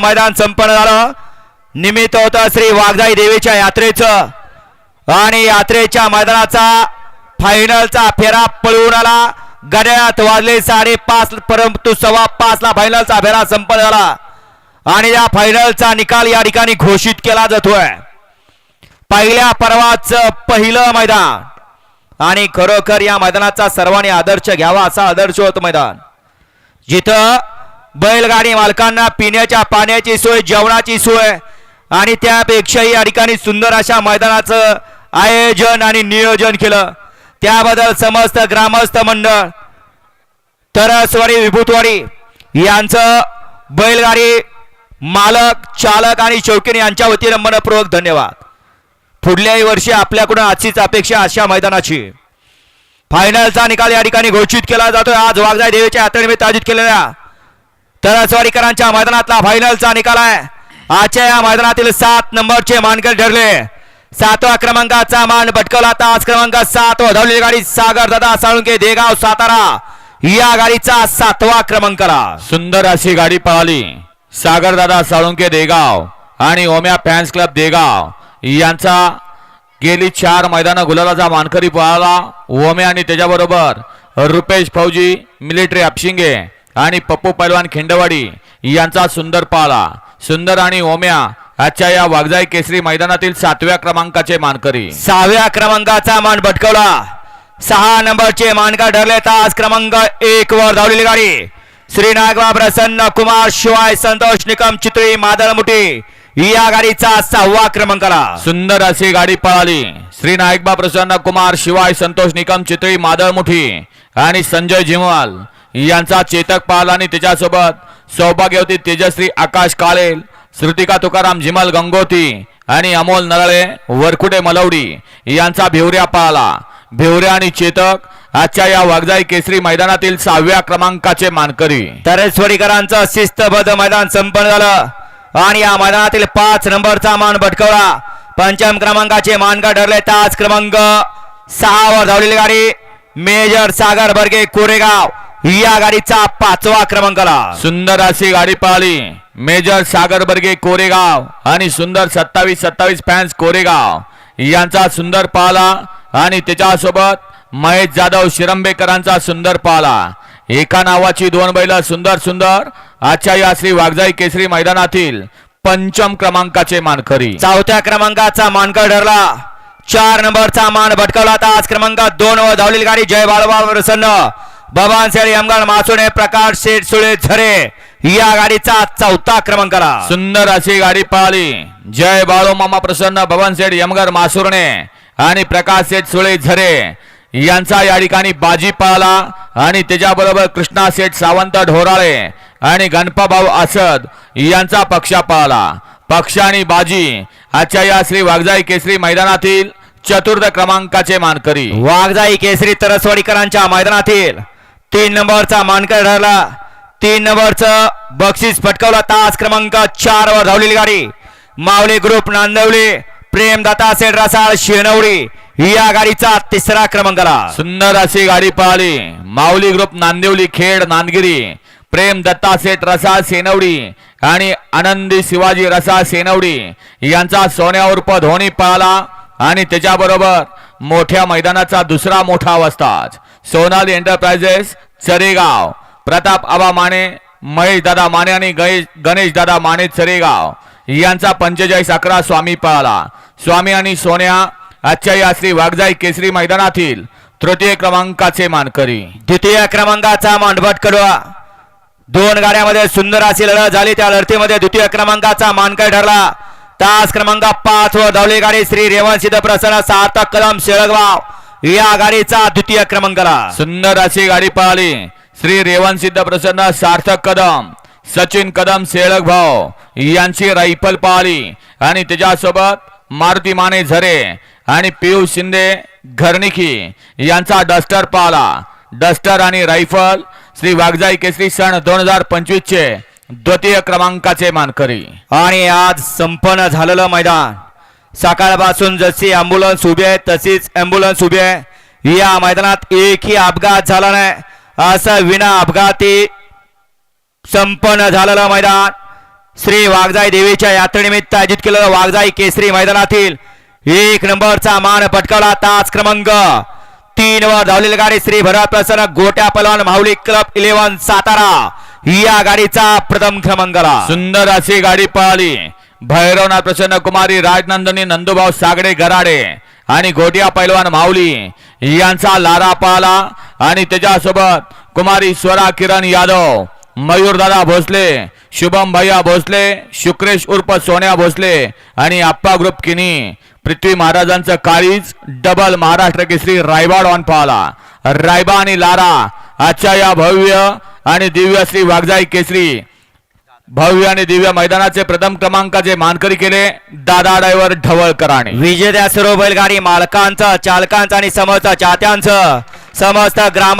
मैदान संपन्न झालं. निमित्त होतं श्री वाघजाई देवीच्या यात्रेचं. आणि यात्रेच्या मैदानाचा फायनलचा फेरा पळवून आला. गड्यात वाजले साडेपाच परंतु सव्वा पाच ला फायनलचा फेरा संपन्न झाला. आणि या फायनलचा निकाल या ठिकाणी घोषित केला जातोय. पहिल्या पर्वाचं पहिलं मैदान. आणि खरोखर या मैदानाचा सर्वांनी आदर्श घ्यावा असा आदर्श होत मैदान. जिथं बैलगाडी मालकांना पिण्याच्या पाण्याची सोय जेवणाची सोय. आणि त्यापेक्षाही या ठिकाणी सुंदर अशा मैदानाचं आयोजन आणि नियोजन केलं. त्याबद्दल समस्त ग्रामस्थ मंडळ तरसवाडी विभूतवाडी यांचं बैलगाडी मालक चालक आणि शौकीन यांच्या वतीनं मनपूर्वक धन्यवाद. पुढल्याही वर्षी आपल्याकडून आजचीच अपेक्षा अशा मैदानाची. फायनलचा निकाल या ठिकाणी घोषित केला जातोय. आज वाघजाई देवीच्या यात्रेनिमित्त आयोजित केलेल्या तरसवाडीकरांच्या मैदानातला फायनलचा निकाल आहे. आजच्या या मैदानातील सात नंबरचे मानकर ठरले. सातवा क्रमांकाचा मान भटकवला तास क्रमांक सात व धावलेली गाडी सागर दादा साळुंके देगाव सातारा. या गाडीचा सातवा क्रमांकाला. सुंदर अशी गाडी पळाली. सागरदादा साळुंके देगाव आणि ओम्या फॅन्स क्लब देगाव. यांचा गेली चार मैदानं गुलालाचा मानकरी पळाला. ओम्या आणि त्याच्याबरोबर रुपेश फौजी मिलिटरी अपशिंगे. आणि पप्पू पैलवान खिंडवाडी यांचा सुंदर पाला. सुंदर आणि ओम्या आजच्या या वागजाई केसरी मैदानातील सातव्या क्रमांकाचे मानकरी. सहाव्या क्रमांकाचा मान भटकवला. सहा नंबरचे मानकर ठरले तास क्रमांक एक वर धावलेली गाडी. श्री नागबा प्रसन्न कुमार शिवाय संतोष निकम चित्री मादळमुठी या गाडीचा सहावा क्रमांकाला. सुंदर अशी गाडी पळाली. श्री नाईकबा प्रसन्न कुमार शिवाय संतोष निकम चितळी मादळमुठी आणि संजय जिमवाल यांचा चेतक पाल आणि त्याच्यासोबत सौभाग्यवती तेजश्री आकाश काळेल श्रुतिका तुकाराम जिमल गंगोती आणि अमोल नरळे वरकुटे मलवडी यांचा भिवऱ्या पाला. भिवऱ्या आणि चेतक आजच्या या वागजाई केसरी मैदानातील सहाव्या क्रमांकाचे मानकरी. तरेश्वरीकरांचं शिस्तबद्ध मैदान संपन्न झालं आणि या मैदानातील पाच नंबरचा मान भटकवला. पंचम क्रमांकाचे मानकर ठरले. तास क्रमांक सहा वर धावलेली गाडी मेजर सागर बर्गे कोरेगाव. या गाडीचा पाचवा क्रमांकाला सुंदर अशी गाडी पळाली. मेजर सागर बर्गे कोरेगाव आणि सुंदर सत्तावीस सत्तावीस फॅन्स कोरेगाव यांचा सुंदर पाला आणि त्याच्यासोबत महेश जाधव शिरंबेकरांचा सुंदर पाला. एका नावाची दोन बैल सुंदर सुंदर. आजच्या या श्री वागजाई केसरी मैदानातील पंचम क्रमांकाचे मानकरी. चौथ्या क्रमांकाचा मानकर ठरला. चार नंबरचा मान भटकवला. तास क्रमांक दोन वर धावलेली गाडी जय बाळबा प्रसन्न. बबान शेळी यमगाळ मासोने प्रकाश शेठ सुळे झरे या गाडीचा चौथा क्रमांकाला सुंदर अशी गाडी पळाली जय बाळू मामा प्रसन्न भवन सेठ यमगर मासुरणे आणि प्रकाश सेठ सुळे झरे. यांचा या ठिकाणी बाजी पळाला आणि त्याच्याबरोबर कृष्णा सेठ सावंत ढोराळे आणि गणपाभाऊ असद यांचा पक्षा पळाला पक्ष आणि बाजी आजच्या या श्री वागजाई केसरी मैदानातील चतुर्थ क्रमांकाचे मानकरी. वाघजाई केसरी तरसवाडीकरांच्या मैदानातील तीन नंबरचा मानकर ठरला. तीन नंबरचं बक्षीस फटकावला तास क्रमांक चार वर धावलेली गाडी. माऊली ग्रुप नांदवली. प्रेमदाता सेठ रसाळ शेनवडी या गाडीचा तिसरा क्रमांकाला. सुंदर अशी गाडी पळाली माऊली ग्रुप नांदिवली खेड नांदगिरी. प्रेम दत्ता सेठ रसा सेनवडी आणि आनंदी शिवाजी रसा सेनवडी यांचा सोन्या उर्फ धोनी पळाला आणि त्याच्याबरोबर मोठ्या मैदानाचा दुसरा मोठा वस्ताज सोनाली एंटरप्राइजेस चरेगाव. प्रताप आबा माने महेश दादा माने आणि गणेश दादा माने चरेगाव. यांचा पंचेचाळीस अकरा स्वामी पळाला. स्वामी आणि सोन्या आजच्या या श्री वाघजाई केसरी मैदानातील तृतीय क्रमांकाचे मानकरी. द्वितीय क्रमांकाचा मांडभट कडवा. दोन गाड्यामध्ये सुंदर अशी लढत झाली. त्या लढतीमध्ये द्वितीय क्रमांकाचा मानकर ठरला. तास क्रमांक पाच व धावली गाडी श्री रेवण सिद्ध प्रसन्न सार्थक कदम शेळगाव. या गाडीचा द्वितीय क्रमांकाला. सुंदर अशी गाडी पळाली. श्री रेवन सिद्ध प्रसन्न सार्थक कदम सचिन कदम सेळक भाऊ यांची रायफल पळाली. आणि त्याच्यासोबत मारुती माने झरे आणि पियुष शिंदे घरनिखी यांचा डस्टर पाला डस्टर आणि रायफल श्री वाघजाई केसरी सण दोन हजार पंचवीसचे. द्वितीय क्रमांकाचे मानकरी. आणि आज संपन्न झालेलं मैदान. सकाळपासून जशी अँब्युलन्स उभी आहे तशीच अँब्युलन्स उभी आहे. या मैदानात एकही अपघात झाला नाही. असं विना अपघाती संपन्न झालेलं मैदान. श्री वाघजाई देवीच्या यात्रेनिमित्त आयोजित केलेलं वाघजाई केसरी मैदानातील एक नंबरचा मान पटकावला तास क्रमांक. तीन वर धावलेली गाडी श्री भरत प्रसन्न गोट्या पलवान माहुली क्लब इलेव्हन सातारा. या गाडीचा प्रथम क्रमांकाला. सुंदर अशी गाडी पळाली. भैरवनाथ प्रसन्न कुमारी राजनंदनी नंदुभाऊ सागडे गराडे आणि घोटिया पैलवान माऊली यांचा लारा पळाला आणि त्याच्यासोबत कुमारी स्वरा किरण यादव मयूरदादा भोसले शुभम भैया भोसले शुक्रेश उर्फ सोन्या भोसले आणि आप्पा ग्रुप किनी पृथ्वी महाराजांचं काळीज डबल महाराष्ट्र केसरी रायबाड ऑन पाहला रायबा आणि लारा आजच्या या भव्य आणि दिव्य श्री वाघजाई केसरी. भव्य आणि दिव्य मैदानाचे प्रथम क्रमांकाचे मानकरी केले दादा ड्रायव्हर ढवळकराने विजेत्या सर्व बैलगाडी मालकांचं चालकांचं आणि समस्त चाहत्यांचं समस्त ग्राम